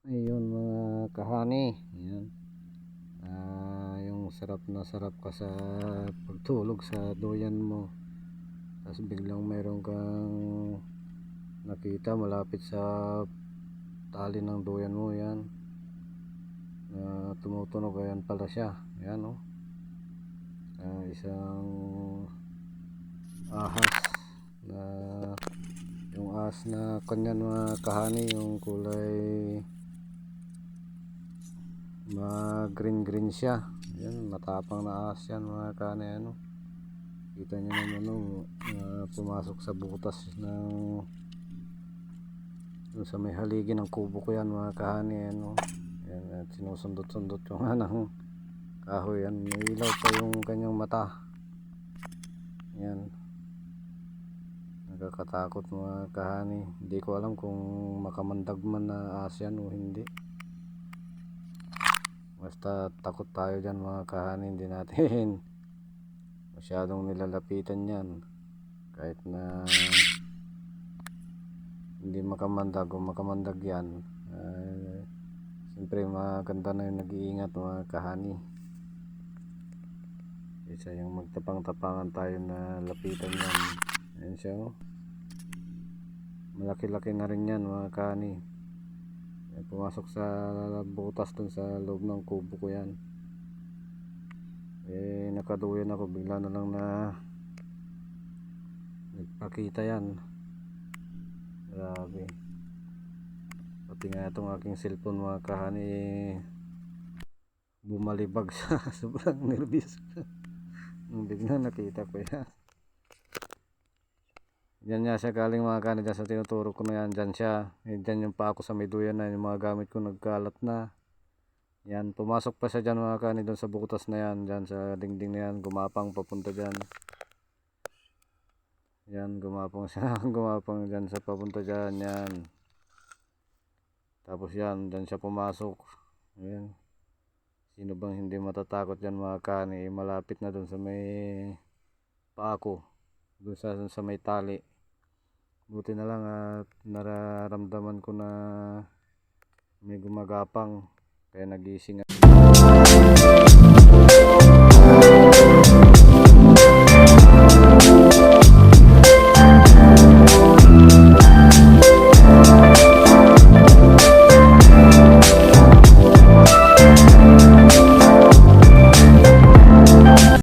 Ayun mga kahani. Ayan. Ah, yung sarap na sarap ka sa pagtulog sa duyan mo. Tapos biglang mayroon kang nakita malapit sa tali ng duyan mo yan. Na tumutunog ayan pala siya. Ayan oh. Ah, isang ahas na yung ahas na kanyan mga kahani yung kulay ma green green siya. Yan matapang na ahas yan mga kane ano. Kita nyo naman ano ah, pumasok sa butas ng sa may haligi ng kubo ko yan mga kahani yan at sinusundot sundot yung anang kahoy yan. May ilaw pa yung kanyang mata. Yan nakakatakot mga kahani hindi ko alam kung makamandag man na ahas yan o hindi Basta takot tayo dyan mga kahani, hindi natin masyadong nilalapitan yan. Kahit na hindi makamandag o makamandag yan. Uh, Siyempre maganda na yung nag-iingat mga kahani. Isa yung magtapang-tapangan tayo na lapitan yan. Ayan siya oh. Malaki-laki na rin yan mga kahani. Ay, pumasok sa butas dun sa loob ng kubo ko yan. Eh nakaduyan ako. Bigla na lang na nagpakita yan. Grabe. Pati nga itong aking cellphone mga kahani eh, bumalibag sa sobrang nervous. Nung biglang nakita ko yan Diyan nga siya galing mga kanid dyan sa tinuturo ko na yan. Diyan siya. Eh, yung pa ako sa may duyan na yung mga gamit ko nagkalat na. Yan. Pumasok pa siya dyan mga kanid doon sa butas na yan. Diyan sa dingding na yan. Gumapang papunta dyan. Yan. Gumapang siya. gumapang dyan sa papunta dyan. Yan. Tapos yan. Diyan siya pumasok. Yan. Sino bang hindi matatakot dyan mga kani. Malapit na doon sa may paako. Doon sa, sa may tali buti na lang at nararamdaman ko na may gumagapang kaya nagising